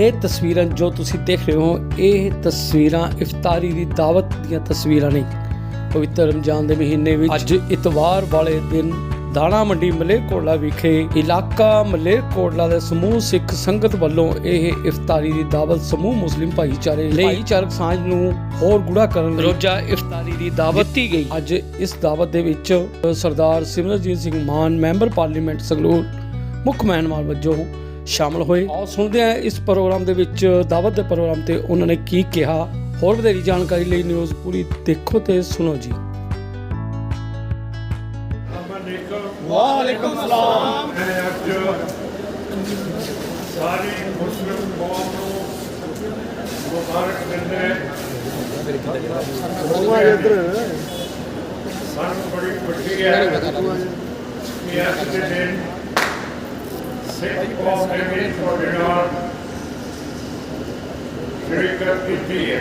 ਇਹ ਤਸਵੀਰਾਂ ਜੋ ਤੁਸੀਂ ਦੇਖ ਰਹੇ ਹੋ ਇਹ ਤਸਵੀਰਾਂ ਇਫਤਾਰੀ ਦੀ ਦਾਵਤ ਦੀਆਂ ਤਸਵੀਰਾਂ ਨੇ। ਪਵਿੱਤਰ ਰਮਜ਼ਾਨ ਦੇ ਮਹੀਨੇ ਵਿੱਚ ਅੱਜ ਇਤਵਾਰ ਵਾਲੇ ਦਿਨ ਦਾਣਾ ਮੰਡੀ ਮਲੇਰਕੋਟਲਾ ਵਿਖੇ ਇਲਾਕਾ ਮਲੇਰਕੋਟਲਾ ਦੇ ਸਮੂਹ ਸਿੱਖ ਸੰਗਤ ਵੱਲੋਂ ਇਹ ਇਫਤਾਰੀ ਦੀ ਦਾਵਤ ਸਮੂਹ ਮੁਸਲਿਮ ਭਾਈਚਾਰੇ ਲਈ ਭਾਈਚਾਰਕ ਸਾਂਝ ਨੂੰ ਹੋਰ ਗੁੜਾ ਕਰਨ ਲਈ ਰੋਜ਼ਾ ਇਫਤਾਰੀ ਦੀ ਦਾਵਤ ਦਿੱਤੀ ਗਈ। ਅੱਜ ਇਸ ਦਾਵਤ ਦੇ ਵਿੱਚ ਸਰਦਾਰ ਸਿਮਰਨਜੀਤ ਸਿੰਘ ਮਾਨ ਮੈਂਬਰ ਪਾਰਲੀਮੈਂਟ ਸੰਗਰੂਰ ਮੁੱਖ ਮਹਿਮਾਨ ਵਜੋਂ ਸ਼ਾਮਲ ਹੋਏ। ਆਓ ਸੁਣਦੇ ਹਾਂ ਇਸ ਪ੍ਰੋਗਰਾਮ ਦੇ ਵਿੱਚ ਦਾਵਤ ਦੇ ਪ੍ਰੋਗਰਾਮ ਤੇ ਉਹਨਾਂ ਨੇ ਕੀ ਕਿਹਾ। ਹੋਰ ਵਧੇਰੀ ਜਾਣਕਾਰੀ ਲਈ ਨਿਊਜ਼ ਪੂਰੀ ਦੇਖੋ ਤੇ ਸੁਣੋ ਜੀ। ਵਾਲੇਕੁਮ ਸਲਾਮ ਮੈਂ ਅੱਜ ਸਾਰੀ ਮੁਸਲਿਮ ਕੌਮ ਨੂੰ ਮੁਬਾਰਕ ਦਿੰਦੇ ਸਾਨੂੰ ਬੜੀ ਖੁਸ਼ੀ ਹੈ ਕਿ ਅੱਜ ਦੇ ਦਿਨ ਸਿੱਖ ਕੌਮ ਕੀਤੀ ਹੈ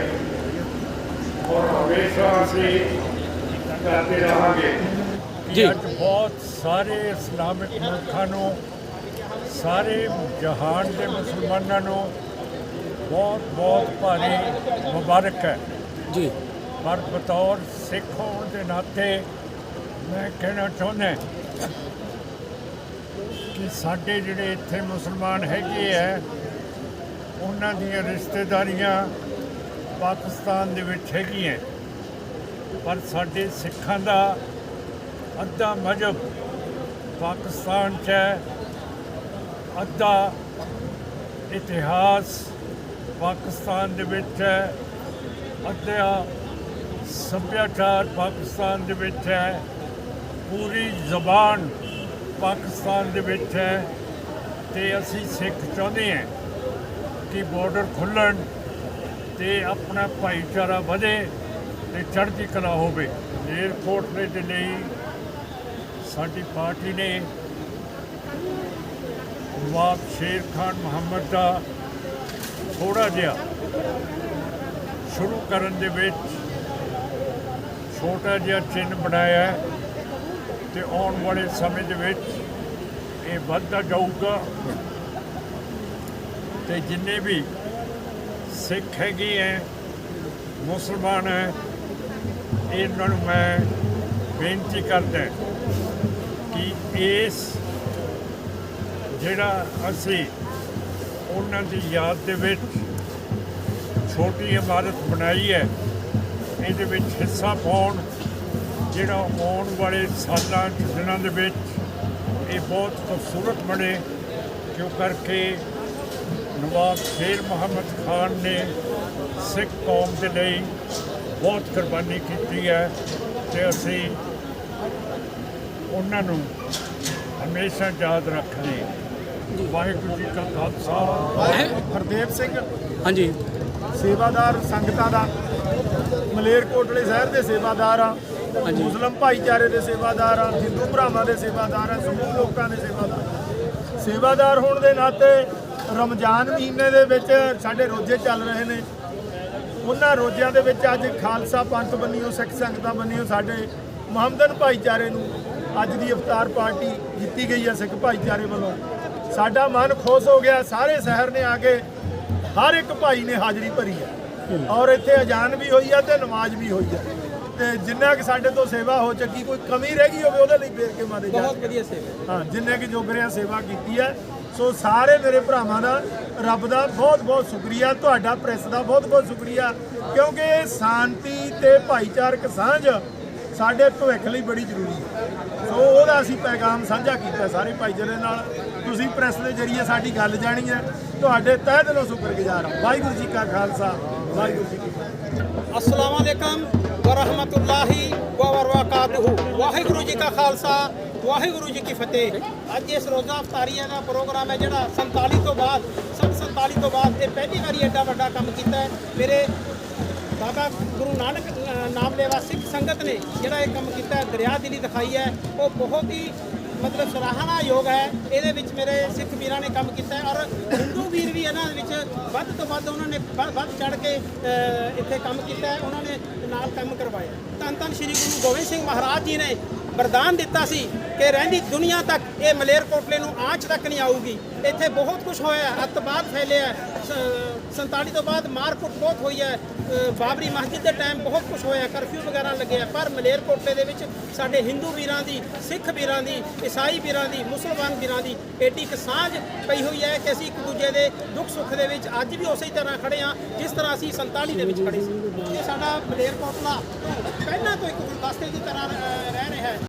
ਔਰ ਹਮੇਸ਼ਾ ਅਸੀਂ ਕਰਦੇ ਰਹਾਂਗੇ ਜੀ। ਅੱਜ ਬਹੁਤ ਸਾਰੇ ਇਸਲਾਮਿਕ ਮੁਲਕਾਂ ਨੂੰ ਸਾਰੇ ਜਹਾਨ ਦੇ ਮੁਸਲਮਾਨਾਂ ਨੂੰ ਬਹੁਤ ਬਹੁਤ ਭਾਰੀ ਮੁਬਾਰਕ ਹੈ ਜੀ ਪਰ ਬਤੌਰ ਸਿੱਖ ਹੋਣ ਦੇ ਨਾਤੇ ਮੈਂ ਕਹਿਣਾ ਚਾਹੁੰਦਾ ਕਿ ਸਾਡੇ ਜਿਹੜੇ ਇੱਥੇ ਮੁਸਲਮਾਨ ਹੈਗੇ ਹੈ ਉਹਨਾਂ ਦੀਆਂ ਰਿਸ਼ਤੇਦਾਰੀਆਂ ਪਾਕਿਸਤਾਨ ਦੇ ਵਿੱਚ ਹੈਗੀਆਂ। ਪਰ ਸਾਡੇ ਸਿੱਖਾਂ ਦਾ ਅੱਧਾ ਮਜਬ ਪਾਕਿਸਤਾਨ 'ਚ ਹੈ, ਅੱਧਾ ਇਤਿਹਾਸ ਪਾਕਿਸਤਾਨ ਦੇ ਵਿੱਚ ਹੈ, ਅੱਧਾ ਸੱਭਿਆਚਾਰ ਪਾਕਿਸਤਾਨ ਦੇ ਵਿੱਚ ਹੈ, ਪੂਰੀ ਜ਼ਬਾਨ ਪਾਕਿਸਤਾਨ ਦੇ ਵਿੱਚ ਹੈ ਤੇ ਅਸੀਂ ਸਿੱਖ ਚਾਹੁੰਦੇ ਹਾਂ ਕਿ ਬਾਰਡਰ ਖੁੱਲਣ ਤੇ ਆਪਣਾ ਭਾਈਚਾਰਾ ਵਧੇ ਤੇ ਚੜ੍ਹਦੀ ਕਲਾ ਹੋਵੇ। ਏਅਰਪੋਰਟ ਦੇ ਲਈ ਸਾਡੀ ਪਾਰਟੀ ਨੇ ਨਵਾਬ ਸ਼ੇਰ ਖਾਨ ਮੁਹੰਮਦ ਦਾ ਥੋੜਾ ਜਿਹਾ ਸ਼ੁਰੂ ਕਰਨ ਦੇ ਵਿੱਚ ਛੋਟਾ ਜਿਹਾ ਚਿੰਨ੍ਹ ਬਣਾਇਆ ਹੈ। ਤੇ ਆਉਣ ਵਾਲੇ ਸਮੇਂ ਦੇ ਵਿੱਚ ਇਹ ਵੱਧਦਾ ਜਾਊਗਾ। ਤੇ ਜਿੰਨੇ ਵੀ ਸਿੱਖ ਹੈਗੇ ਹੈ ਮੁਸਲਮਾਨ ਹੈ ਇਹਨਾਂ ਨੂੰ ਮੈਂ ਬੇਨਤੀ ਕਰਦਾ ਕਿ ਇਸ ਜਿਹੜਾ ਅਸੀਂ ਉਹਨਾਂ ਦੀ ਯਾਦ ਦੇ ਵਿੱਚ ਛੋਟੀ ਇਮਾਰਤ ਬਣਾਈ ਹੈ, ਇਹਦੇ ਵਿੱਚ ਹਿੱਸਾ ਪਾਉਣ ਜਿਹੜਾ ਆਉਣ ਵਾਲੇ ਸਾਲਾਂ ਦਿਨਾਂ ਦੇ ਵਿੱਚ ਇਹ ਬਹੁਤ ਖੂਬਸੂਰਤ ਬਣੇ ਕਿਉਂ ਕਰਕੇ ਨਵਾਬ ਸ਼ੇਰ ਮੁਹੰਮਦ ਖਾਨ ਨੇ ਸਿੱਖ ਕੌਮ ਦੇ ਲਈ ਬਹੁਤ ਕੁਰਬਾਨੀ ਕੀਤੀ ਹੈ ਤੇ ਅਸੀਂ ਉਹਨਾਂ ਨੂੰ ਹਮੇਸ਼ਾ ਯਾਦ ਰੱਖਦੇ। ਵਾਹਿਗੁਰੂ ਜੀ ਕਾ ਖਾਲਸਾ ਹਰਦੇਵ ਸਿੰਘ ਹਾਂਜੀ ਸੇਵਾਦਾਰ ਸੰਗਤਾਂ ਦਾ ਮਲੇਰਕੋਟਲੇ ਸ਼ਹਿਰ ਦੇ ਸੇਵਾਦਾਰ ਆ। ਮੁਸਲਮ ਭਾਈਚਾਰੇ ਦੇ ਸੇਵਾਦਾਰ ਆ ਹਿੰਦੂ ਭਰਾਵਾਂ ਦੇ ਸੇਵਾਦਾਰ ਆ ਸਮੂਹ ਲੋਕਾਂ ਦੇ ਸੇਵਾਦਾਰ ਸੇਵਾਦਾਰ ਹੋਣ ਦੇ ਨਾਤੇ ਰਮਜ਼ਾਨ ਮਹੀਨੇ ਦੇ ਵਿੱਚ ਸਾਡੇ ਰੋਜ਼ੇ ਚੱਲ ਰਹੇ ਨੇ। ਉਹਨਾਂ ਰੋਜ਼ਿਆਂ ਦੇ ਵਿੱਚ ਅੱਜ ਖਾਲਸਾ ਪੰਥ ਬੰਨਿਓ ਸਿੱਖ ਸੰਗਤਾਂ ਬੰਨਿਓ ਸਾਡੇ ਮੁਹੰਮਦਨ ਭਾਈਚਾਰੇ ਨੂੰ ਅੱਜ ਦੀ ਇਫਤਾਰ ਪਾਰਟੀ ਦਿੱਤੀ ਗਈ ਹੈ ਸਿੱਖ ਭਾਈਚਾਰੇ ਵੱਲੋਂ। ਸਾਡਾ ਮਨ ਖੁਸ਼ ਹੋ ਗਿਆ ਸਾਰੇ ਸ਼ਹਿਰ ਨੇ ਆ ਕੇ ਹਰ ਇੱਕ ਭਾਈ ਨੇ ਹਾਜ਼ਰੀ ਭਰੀ ਹੈ। ਔਰ ਇੱਥੇ ਅਜ਼ਾਨ ਵੀ ਹੋਈ ਹੈ ਤੇ ਨਮਾਜ਼ ਵੀ ਹੋਈ ਹੈ ਤੇ ਜਿੰਨਾ ਕਿ ਸਾਡੇ ਤੋਂ ਸੇਵਾ ਹੋ ਚੱਕੀ ਕੋਈ ਕਮੀ ਰਹਿ ਗਈ ਹੋਵੇ ਉਹਦੇ ਲਈ ਫੇਰ ਕੇ ਮਾਰੇ ਬਹੁਤ ਵਧੀਆ ਸੇਵਾ ਹਾਂ। ਜਿੰਨੇ ਕਿ ਜੋਗਰਿਆਂ ਸੇਵਾ ਕੀਤੀ ਹੈ। ਸੋ ਸਾਰੇ ਮੇਰੇ ਭਰਾਵਾਂ ਦਾ ਰੱਬ ਦਾ ਬਹੁਤ ਬਹੁਤ ਸ਼ੁਕਰੀਆ। ਤੁਹਾਡਾ ਪ੍ਰੈਸ ਦਾ ਬਹੁਤ ਬਹੁਤ ਸ਼ੁਕਰੀਆ। ਕਿਉਂਕਿ ਇਹ ਸ਼ਾਂਤੀ ਤੇ ਭਾਈਚਾਰਕ ਸਾਂਝ ਸਾਡੇ ਭਵਿੱਖ ਲਈ ਬੜੀ ਜ਼ਰੂਰੀ ਹੈ। ਸੋ ਉਹਦਾ ਅਸੀਂ ਪੈਗਾਮ ਸਾਂਝਾ ਕੀਤਾ ਸਾਰੇ ਭਾਈਚਾਰੇ ਨਾਲ। ਤੁਸੀਂ ਪ੍ਰੈਸ ਦੇ ਜ਼ਰੀਏ ਸਾਡੀ ਗੱਲ ਜਾਣੀ ਹੈ। ਤੁਹਾਡੇ ਤਹਿ ਦਿਲੋਂ ਸ਼ੁਕਰਗੁਜ਼ਾਰ ਹਾਂ। ਵਾਹਿਗੁਰੂ ਜੀ ਕਾ ਖਾਲਸਾ ਵਾਹਿਗੁਰੂ ਜੀ ਕੀ ਫਤਿਹ। ਅਸਲਾਮ ਅਲੈਕਮ। ਵਾਹਿਗੁਰੂ ਜੀ ਕਾ ਖਾਲਸਾ ਵਾਹਿਗੁਰੂ ਜੀ ਕੀ ਫਤਿਹ। ਅੱਜ ਇਸ ਰੋਜ਼ਾ ਅਫਤਾਰੀਆ ਦਾ ਪ੍ਰੋਗਰਾਮ ਹੈ ਜਿਹੜਾ 47 ਤੋਂ ਬਾਅਦ ਸਨ 47 ਤੋਂ ਬਾਅਦ ਇਹ ਪਹਿਲੀ ਵਾਰੀ ਐਡਾ ਵੱਡਾ ਕੰਮ ਕੀਤਾ ਮੇਰੇ ਬਾਬਾ ਗੁਰੂ ਨਾਨਕ ਅ, ਨਾਮ ਲੈਵਾ ਸਿੱਖ ਸੰਗਤ ਨੇ ਜਿਹੜਾ ਇਹ ਕੰਮ ਕੀਤਾ ਦਰਿਆ ਦਿਲੀ ਦਿਖਾਈ ਹੈ। ਉਹ ਬਹੁਤ ਹੀ ਮਤਲਬ ਸਰਾਹਣਾ ਯੋਗ ਹੈ। ਇਹਦੇ ਵਿੱਚ ਮੇਰੇ ਸਿੱਖ ਵੀਰਾਂ ਨੇ ਕੰਮ ਕੀਤਾ ਔਰ ਹਿੰਦੂ ਵੀਰ ਵੀ ਇਹਨਾਂ ਦੇ ਵਿੱਚ ਵੱਧ ਤੋਂ ਵੱਧ ਉਹਨਾਂ ਨੇ ਵੱਧ ਚੜ ਕੇ ਇੱਥੇ ਕੰਮ ਕੀਤਾ ਹੈ। ਉਹਨਾਂ ਨੇ ਨਾਲ ਕੰਮ ਕਰਵਾਇਆ। ਧੰਨ ਧੰਨ ਸ਼੍ਰੀ ਗੁਰੂ ਗੋਬਿੰਦ ਸਿੰਘ ਮਹਾਰਾਜ ਜੀ ਨੇ ਵਰਦਾਨ ਦਿੱਤਾ ਸੀ ਕਿ ਰਹਿੰਦੀ ਦੁਨੀਆ ਤੱਕ ਇਹ ਮਲੇਰਕੋਟਲੇ ਨੂੰ ਆਂਚ ਤੱਕ ਨਹੀਂ ਆਊਗੀ। ਇੱਥੇ ਬਹੁਤ ਕੁਝ ਹੋਇਆ ਅੱਤਵਾਦ ਫੈਲਿਆ ਹੈ। 47 ਤੋਂ ਬਾਅਦ ਮਾਰਕੁੱਟ ਬਹੁਤ ਹੋਈ ਹੈ। ਬਾਬਰੀ ਮਸਜਿਦ ਦੇ ਟਾਈਮ ਬਹੁਤ ਕੁਝ ਹੋਇਆ ਕਰਫਿਊ ਵਗੈਰਾ ਲੱਗਿਆ ਪਰ ਮਲੇਰਕੋਟਲੇ ਦੇ ਵਿੱਚ ਸਾਡੇ ਹਿੰਦੂ ਵੀਰਾਂ ਦੀ ਸਿੱਖ ਵੀਰਾਂ ਦੀ ਈਸਾਈ ਵੀਰਾਂ ਦੀ ਮੁਸਲਮਾਨ ਵੀਰਾਂ ਦੀ ਏਡੀ ਇੱਕ ਸਾਂਝ ਪਈ ਹੋਈ ਹੈ ਕਿ ਅਸੀਂ ਇੱਕ ਦੂਜੇ ਦੇ ਦੁੱਖ ਸੁੱਖ ਦੇ ਵਿੱਚ ਅੱਜ ਵੀ ਉਸੇ ਤਰ੍ਹਾਂ ਖੜੇ ਹਾਂ, ਜਿਸ ਤਰ੍ਹਾਂ ਅਸੀਂ 47 ਦੇ ਵਿੱਚ ਖੜੇ ਸੀ। ਇਹ ਸਾਡਾ ਮਲੇਰਕੋਟਲਾ ਪਹਿਲਾਂ ਤੋਂ ਇੱਕ ਗੁਲਦਸਤੇ ਦੀ ਤਰ੍ਹਾਂ ਰਹਿ ਰਿਹਾ ਹੈ।